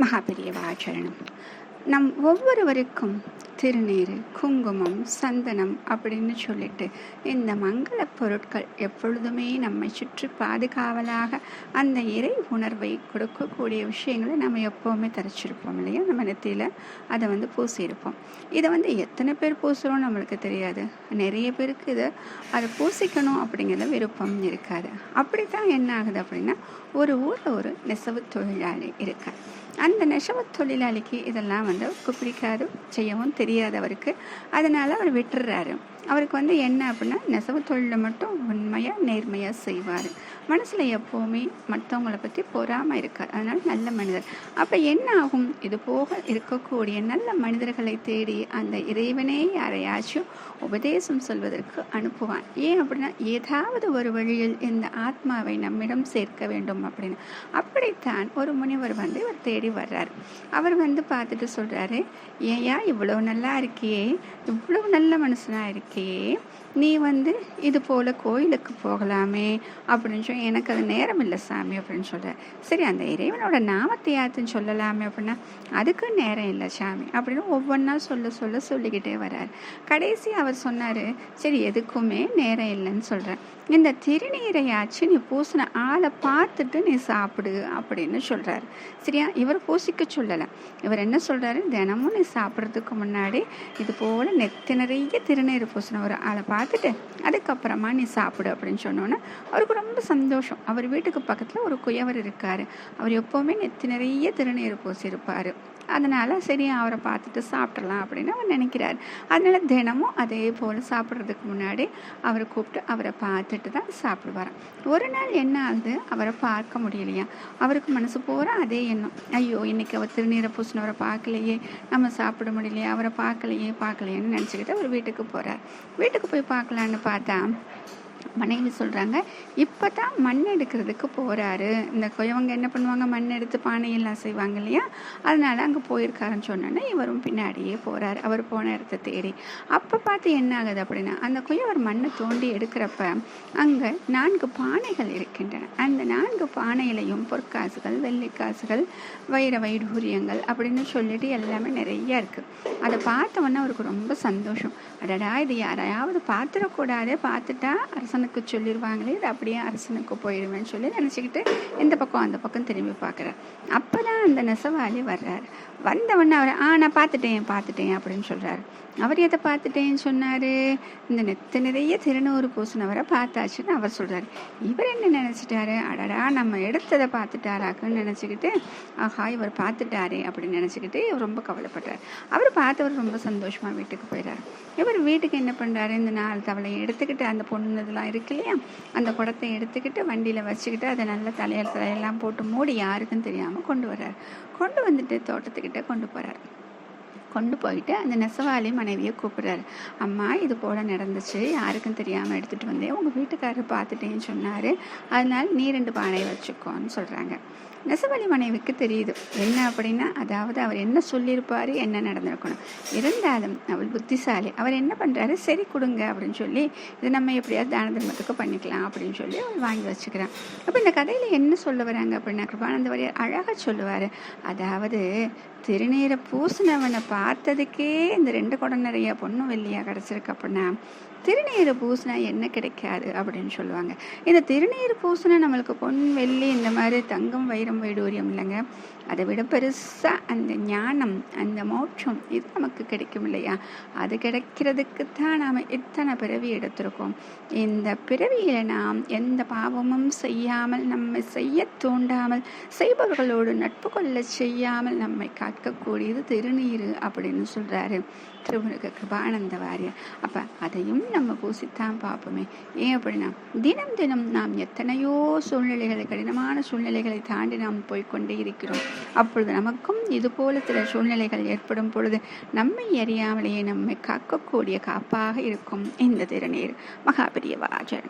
மகாபெரியவாச்சரணம் நம் ஒவ்வொருவருக்கும் திருநீர் குங்குமம் சந்தனம் அப்படின்னு சொல்லிட்டு இந்த மங்கள பொருட்கள் எப்பொழுதுமே நம்மை சுற்றி பாதுகாவலாக அந்த இறை உணர்வை கொடுக்கக்கூடிய விஷயங்களை நம்ம எப்போவுமே தரிச்சிருப்போம் இல்லையா? நம்ம நெத்தியில் அதை வந்து பூசியிருப்போம். இதை வந்து எத்தனை பேர் பூசுகிறோம் நம்மளுக்கு தெரியாது. நிறைய பேருக்கு இதை அதை பூசிக்கணும் அப்படிங்கிறத விருப்பம் இருக்காது. அப்படித்தான் என்ன ஆகுது அப்படின்னா ஒரு ஊரில் ஒரு நெசவு தொழிலாளி இருக்கார். அந்த நெசவு தொழிலாளிக்கு இதெல்லாம் வந்து பிடிக்காது செய்யவும் தெரியும் அவருக்கு அதனால் அவர் விட்டுறாரு. அவருக்கு வந்து என்ன அப்படின்னா நெசவு தொழிலில் மட்டும் உண்மையாக நேர்மையாக செய்வார். மனசில் எப்போவுமே மற்றவங்களை பற்றி பொறாமல் இருக்கார். அதனால் நல்ல மனிதர். அப்போ என்ன ஆகும்? இது போக இருக்கக்கூடிய நல்ல மனிதர்களை தேடி அந்த இறைவனே யாரையாச்சும் உபதேசம் சொல்வதற்கு அனுப்புவான் ஏன் அப்படின்னா ஏதாவது ஒரு வழியில் இந்த ஆத்மாவை நம்மிடம் சேர்க்க வேண்டும் அப்படின்னு அப்படித்தான் ஒரு முனிவர் வந்து இவர் தேடி வர்றார். அவர் வந்து பார்த்துட்டு சொல்கிறாரு ஏயா இவ்வளோ நல்ல நல்லா இருக்கியே இவ்வளோ நல்ல மனுஷனாக இருக்கியே நீ வந்து இது போல் கோயிலுக்கு போகலாமே அப்படின்னு சொல்லி எனக்கு அது நேரம் இல்லை சாமி அப்படின்னு சொல்கிறார் சரி அந்த இறைவனோட நாமத்தையாத்துன்னு சொல்லலாமே அப்படின்னா அதுக்கு நேரம் இல்லை சாமி அப்படின்னு ஒவ்வொன்றா சொல்ல சொல்ல சொல்லிக்கிட்டே வர்றார் கடைசி அவர் சொன்னார் சரி எதுக்குமே நேரம் இல்லைன்னு சொல்கிறேன் இந்த திருநீரையாச்சு நீ பூசின ஆளை பார்த்துட்டு நீ சாப்பிடு அப்படின்னு சொல்கிறார் சரியா? இவர் பூசிக்க சொல்லலை. இவர் என்ன சொல்கிறாரு தினமும் நீ சாப்பிட்றதுக்கு முன்னாடி இது போல் நெத்தி நிறைய திருநீர் பூசின ஒரு அதை பார்த்துட்டு அதுக்கப்புறமா நீ சாப்பிடு அப்படின்னு சொன்னோன்னே அவருக்கு ரொம்ப சந்தோஷம். அவர் வீட்டுக்கு பக்கத்தில் ஒரு குயவர் இருக்கார். அவர் எப்போவுமே நெத்தி நிறைய திருநீர் பூசியிருப்பார். அதனால் சரி அவரை பார்த்துட்டு சாப்பிட்றலாம் அப்படின்னு அவர் நினைக்கிறார். அதனால் தினமும் அதே போல் சாப்பிட்றதுக்கு முன்னாடி அவரை கூப்பிட்டு அவரை பார்த்துட்டு தான் சாப்பிடுவார் ஒரு நாள் என்ன ஆகுது? அவரை பார்க்க முடியலையா? அவருக்கு மனசு போகிற அதே எண்ணம். ஐயோ இன்றைக்கி அவர் திருநீரை பூசினவரை பார்க்கலையே. நம்ம சாப்பிட முடியலையே. அவரை பார்க்கலையே பார்க்கலையேன்னு நினச்சிக்கிட்டு அவர் வீட்டுக்கு போகிறார் வீட்டுக்கு போய் பார்க்கலான்னு பார்த்தா மனைவி சொல்கிறாங்க இப்போ தான் மண் எடுக்கிறதுக்கு போகிறாரு இந்த கொயவங்க என்ன பண்ணுவாங்க? மண் எடுத்து பானையெல்லாம் செய்வாங்க இல்லையா? அதனால் அங்கே போயிருக்காருன்னு சொன்னோன்னே இவரும் பின்னாடியே போகிறாரு அவர் போன இடத்த தேடி. அப்போ பார்த்து என்ன ஆகுது அப்படின்னா அந்த குயவர் மண்ணை தோண்டி எடுக்கிறப்ப அங்கே நான்கு பானைகள் இருக்கின்றன. அந்த நான்கு பானையிலையும் பொற்காசுகள் வெள்ளிக்காசுகள் வைர வைடூரியங்கள் அப்படின்னு சொல்லிட்டு எல்லாமே நிறைய இருக்குது அதை பார்த்தவொன்னே அவருக்கு ரொம்ப சந்தோஷம். அடடா இது யாரையாவது பார்த்துடக்கூடாது பார்த்துட்டா அரசனுக்கு சொல்லிடுவாங்களே இது அப்படியே அரசனுக்கு போயிடுவேன்னு சொல்லி நினச்சிக்கிட்டு இந்த பக்கம் அந்த பக்கம் திரும்பி பார்க்குறார். அப்போ தான் அந்த நெசவாளி வர்றார். வந்தவொடனே அவர் ஆ நான் பார்த்துட்டேன் பார்த்துட்டேன் அப்படின்னு சொல்கிறார் அவர் எதை பார்த்துட்டேன்னு சொன்னார்? இந்த நெத்த நிறைய திருநூறு பூசினவரை பார்த்தாச்சுன்னு அவர் சொல்கிறார் இவர் என்ன நினச்சிட்டாரு? அடடா நம்ம எடுத்ததை பார்த்துட்டாராக்குன்னு நினச்சிக்கிட்டு ஆஹா இவர் பார்த்துட்டாரே அப்படின்னு நினச்சிக்கிட்டு இவர் ரொம்ப கவலைப்படுறார். அவர் பார்த்தவர் ரொம்ப சந்தோஷமாக வீட்டுக்கு போயிடார் இவர் வீட்டுக்கு என்ன பண்ணுறாரு இந்த நாலு தவளையை எடுத்துக்கிட்டு அந்த பொண்ணு இதெல்லாம் இருக்கு இல்லையா? அந்த குடத்தை எடுத்துக்கிட்டு வண்டியில் வச்சுக்கிட்டு அதை நல்ல தலையில் தலையெல்லாம் போட்டு மூடி யாருக்கும் தெரியாமல் கொண்டு வர்றார். கொண்டு வந்துட்டு தோட்டத்துக்கிட்ட கொண்டு போகிறார் கொண்டு போயிட்டு அந்த நெசவாளி மனைவியை கூப்பிட்றாரு. அம்மா இது போல் நடந்துச்சு. யாருக்கும் தெரியாமல் எடுத்துகிட்டு வந்தேன் உங்கள் வீட்டுக்காரர் பார்த்துட்டேன்னு சொன்னார். அதனால நீ ரெண்டு பானையை வச்சுக்கோன்னு சொல்கிறாங்க நெசவழி மனைவிக்கு தெரியுது. என்ன அப்படின்னா அதாவது அவர் என்ன சொல்லியிருப்பார் என்ன நடந்திருக்கணும். இருந்தாலும் அவள் புத்திசாலி. அவர் என்ன பண்ணுறாரு சரி கொடுங்க அப்படின்னு சொல்லி இது நம்ம எப்படியாவது தான தர்மத்துக்கு பண்ணிக்கலாம் அப்படின்னு சொல்லி அவள் வாங்கி வச்சுக்கிறான். அப்போ இந்த கதையில் என்ன சொல்ல வராங்க அப்படின்னா கிருபானந்த வரையர் அழகாக சொல்லுவார். அதாவது திருநீரை பூசினவனை பார்த்ததுக்கே இந்த ரெண்டு குடம் நிறைய பொண்ணும் வெள்ளியாக கிடச்சிருக்கு அப்படின்னா திருநீர் பூசினா என்ன கிடைக்காது அப்படின்னு சொல்லுவாங்க. இந்த திருநீர் பூசினா நம்மளுக்கு பொன் வெள்ளி இந்த மாதிரி தங்கம் வயிறு ஆயிரம் வைடூரியம் இல்லைங்க. அதை விட பெருசாக அந்த ஞானம் அந்த மோட்சம் இது நமக்கு கிடைக்கும் இல்லையா? அது கிடைக்கிறதுக்கு தான் நாம் எத்தனை பிறவி எடுத்திருக்கோம். இந்த பிறவியில் நாம் எந்த பாவமும் செய்யாமல் நம்மை செய்ய தூண்டாமல் செய்பவர்களோடு நட்பு கொள்ள செய்யாமல் நம்மை காக்கக்கூடியது திருநீர் அப்படின்னு சொல்கிறாரு திருமுருக கிருபானந்த வாரியர். அப்போ அதையும் நம்ம பூசித்தான் பார்ப்போமே. ஏன் அப்படின்னா தினம் தினம் நாம் எத்தனையோ சூழ்நிலைகளை கடினமான சூழ்நிலைகளை தாண்டி நாம் போய்கொண்டே இருக்கிறோம். அப்பொழுது நமக்கும் இது போல சில சூழ்நிலைகள் ஏற்படும் பொழுது நம்மை அறியாமலேயே நம்மை காக்கக்கூடிய காப்பாக இருக்கும். இந்த திருநீர் மகாபெரியவாஜன்